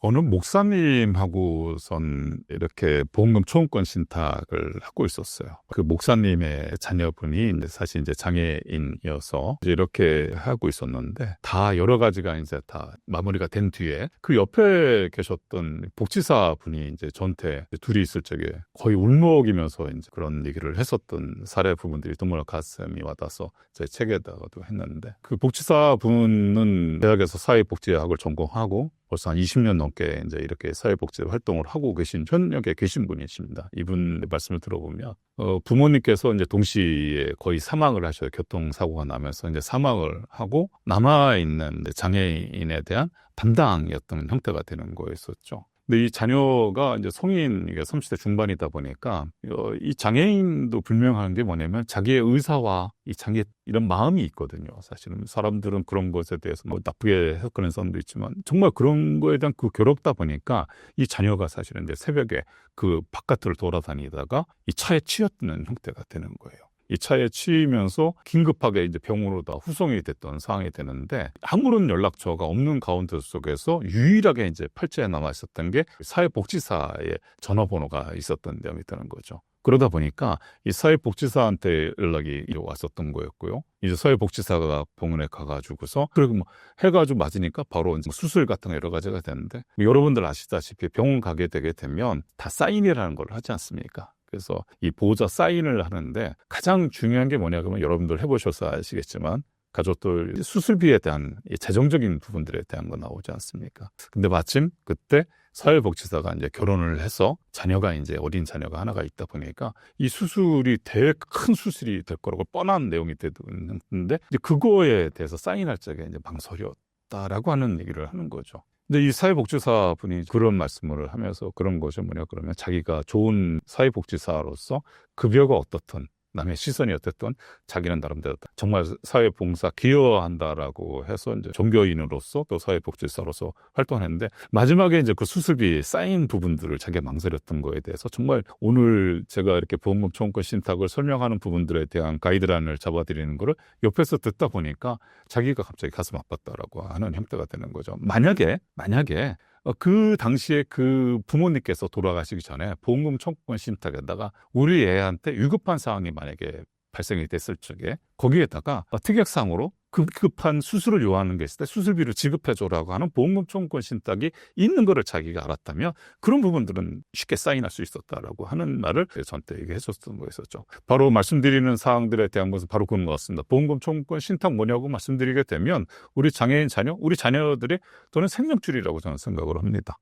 어느 목사님하고선 이렇게 보험금 초음권 신탁을 하고 있었어요. 그 목사님의 자녀분이 사실 이제 장애인이어서 이제 이렇게 하고 있었는데 다 여러 가지가 이제 다 마무리가 된 뒤에 그 옆에 계셨던 복지사 분이 이제 저한테 둘이 있을 적에 거의 울먹이면서 이제 그런 얘기를 했었던 사례 부분들이 너무나 가슴이 와닿아서 제 책에다가도 했는데 그 복지사 분은 대학에서 사회복지학을 전공하고 벌써 한 20년 넘게 이제 이렇게 사회복지 활동을 하고 계신 현역에 계신 분이십니다. 이분 말씀을 들어보면 어, 부모님께서 이제 동시에 거의 사망을 하셔요. 교통사고가 나면서 이제 사망을 하고 남아 있는 장애인에 대한 담당이었던 형태가 되는 거였었죠. 근데 이 자녀가 이제 성인 이게 30대 중반이다 보니까 어, 이 장애인도 분명한 게 뭐냐면 자기의 의사와 이 장애 이런 마음이 있거든요. 사실은 사람들은 그런 것에 대해서 뭐 나쁘게 해석하는 사람도 있지만 정말 그런 거에 대한 그 괴롭다 보니까 이 자녀가 사실은 이제 새벽에 그 바깥을 돌아다니다가 이 차에 치였는 형태가 되는 거예요. 이 차에 치이면서 긴급하게 이제 병원으로 다 후송이 됐던 상황이 되는데 아무런 연락처가 없는 가운데 속에서 유일하게 이제 팔찌에 남아 있었던 게 사회복지사의 전화번호가 있었던 점이 되는 거죠. 그러다 보니까 이 사회복지사한테 연락이 왔었던 거였고요. 이제 사회복지사가 병원에 가가지고서 그리고 뭐 해가지고 맞으니까 바로 수술 같은 거 여러 가지가 되는데 뭐 여러분들 아시다시피 병원 가게 되게 되면 다 사인이라는 걸 하지 않습니까? 그래서 이 보호자 사인을 하는데 가장 중요한 게 뭐냐 그러면 여러분들 해보셔서 아시겠지만 가족들 수술비에 대한 이 재정적인 부분들에 대한 거 나오지 않습니까? 근데 마침 그때 사회복지사가 이제 결혼을 해서 자녀가 이제 어린 자녀가 하나가 있다 보니까 이 수술이 되게 큰 수술이 될 거라고 뻔한 내용이 되는데 그거에 대해서 사인할 적에 이제 망설였다라고 하는 얘기를 하는 거죠. 근데 이 사회복지사 분이 그런 말씀을 하면서 그런 것이 뭐냐 그러면 자기가 좋은 사회복지사로서 급여가 어떻든 남의 시선이 어쨌든 자기는 나름대로 정말 사회봉사 기여한다라고 해서 이제 종교인으로서 또 사회복지사로서 활동했는데 마지막에 이제 그 수술비 쌓인 부분들을 자기가 망설였던 거에 대해서 정말 오늘 제가 이렇게 보험금 초음권 신탁을 설명하는 부분들에 대한 가이드라인을 잡아드리는 거를 옆에서 듣다 보니까 자기가 갑자기 가슴 아팠다라고 하는 형태가 되는 거죠. 만약에 만약에 어, 그 당시에 그 부모님께서 돌아가시기 전에 보험금 청구권 신탁에다가 우리 애한테 위급한 상황이 만약에 발생이 됐을 적에 거기에다가 특약상으로 급급한 수술을 요하는 게 있을 때 수술비를 지급해줘라고 하는 보험금 청구권 신탁이 있는 거를 자기가 알았다면 그런 부분들은 쉽게 사인할 수 있었다라고 하는 말을 저한테 얘기해 줬던 거였었죠. 바로 말씀드리는 사항들에 대한 것은 바로 그런 것 같습니다. 보험금 청구권 신탁 뭐냐고 말씀드리게 되면 우리 장애인 자녀, 우리 자녀들의 저는 생명줄이라고 저는 생각을 합니다.